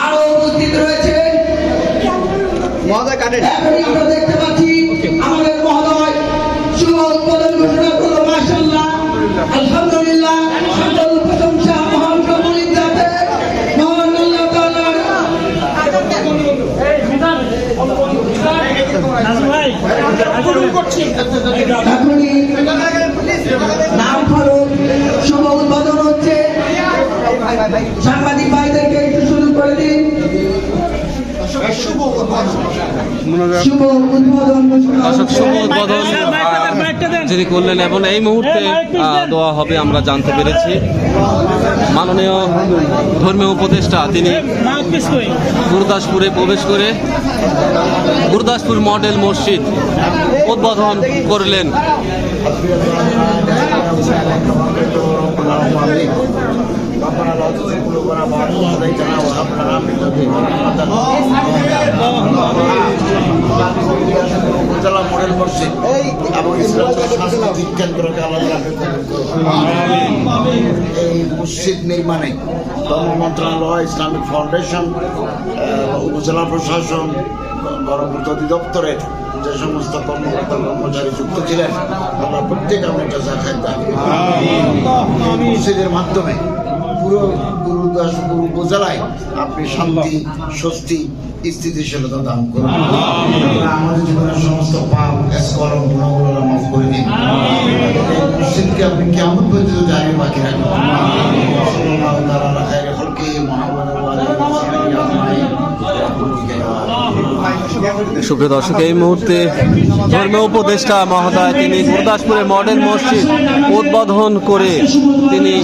আরও উপস্থিত রয়েছে। মহোদয় আমরা দেখতে পাচ্ছি আমাদের মহোদয় শুভ উদ্বোধন ঘোষণা করল মাশাআল্লাহ। আলহামদুলিল্লাহ সকল প্রশংসা মহান সকলের যাতে মহান আল্লাহ তাআলার। আচ্ছা, আচ্ছা, আচ্ছা। নাজমুল ভাই করছি। সাংবাদিক ভাইদেরকে একটু শুরু করে দিন। শুভ উদ্বোধন। ঘোষণা দর্শক হচ্ছে। শুভ উদ্বোধন। যিনি করলেন এবং এই মুহূর্তে দোয়া হবে আমরা জানতে পেরেছি। মাননীয় ধর্মীয় উপদেষ্টা তিনি গুরুদাসপুরে প্রবেশ করে গুরুদাসপুর মডেল মসজিদ উদ্বোধন করলেন। ربنا لا تزغ قلوبنا بعد إذ هديتنا وهب لنا من لدنك উপজেলা মডেল মসজিদ এবং ইসলামের সাংস্কৃতিক কেন্দ্রকে আলাদা এই মসজিদ নির্মাণে ধর্ম মন্ত্রণালয় ইসলামিক ফাউন্ডেশন আহ, উপজেলা প্রশাসন গণপূর্ত অধিদপ্তরের যে সমস্ত কর্মকর্তা কর্মচারী যুক্ত ছিলেন আমরা প্রত্যেক আমি এটা জাকাত দাবি মসজিদের মাধ্যমে পুরো গুরুদাসপুর উপজেলায় আপনি শান্তি, স্বস্তি, স্থিতিশীলতা দান করুন। আমাদের জীবনের সমস্ত পাপ স্কলম গুণগুলো মাফ করে দিন। আপনি কেমন পর্যন্ত জানিয়ে বাকি রাখবেন? সাল্লাল্লাহু সুপ্রিয় দর্শক, এই মুহূর্তে ধর্মীয় উপদেষ্টা মহোদয় তিনি গুরুদাসপুরে মডেল মসজিদ উদ্বোধন করে তিনি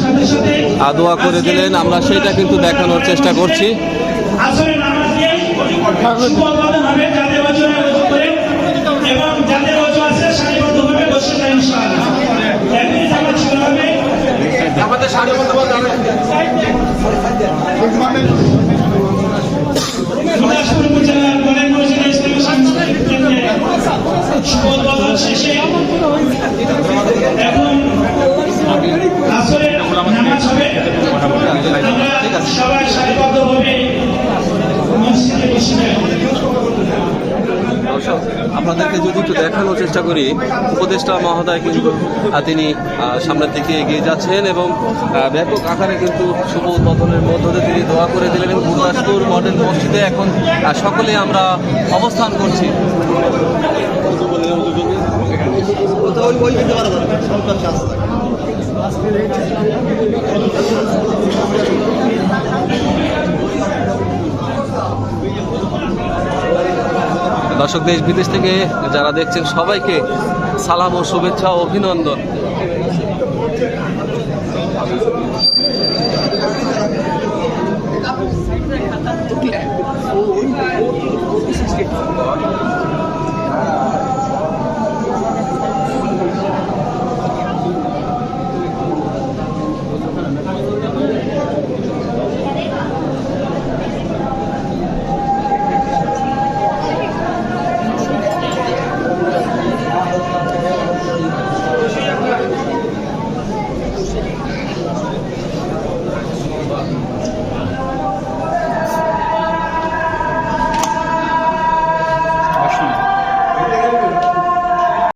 আদোয়া দোয়া করে দিলেন। আমরা সেটা কিন্তু দেখানোর চেষ্টা করছি আসলে নামাজ দিয়ে সুবর্ণ হবে যাদের বছর করে এবং যাদের বছর আছে সারিবদ্ধভাবে বসে না ইনশাআল্লাহ একদিন জামাত শুরু হবে গুরুদাসপুর উপজেলার গণের মসজিদে ইসলামী সাংস্কৃতিক কেন্দ্রে শুভ উদ্বোধন আপনাদেরকে যদি একটু দেখানোর চেষ্টা করি, উপদেষ্টা মহোদয় কিন্তু তিনি সামনের দিকে এগিয়ে যাচ্ছেন এবং ব্যাপক আকারে কিন্তু শুভ উদ্বোধনের মধ্য দিয়ে তিনি দোয়া করে দিলেন এবং গুরুদাসপুর মডেল মসজিদে এখন সকলে আমরা অবস্থান করছি। দর্শক দেশ বিদেশ থেকে যারা দেখছেন সবাইকে সালাম ও শুভেচ্ছা অভিনন্দন।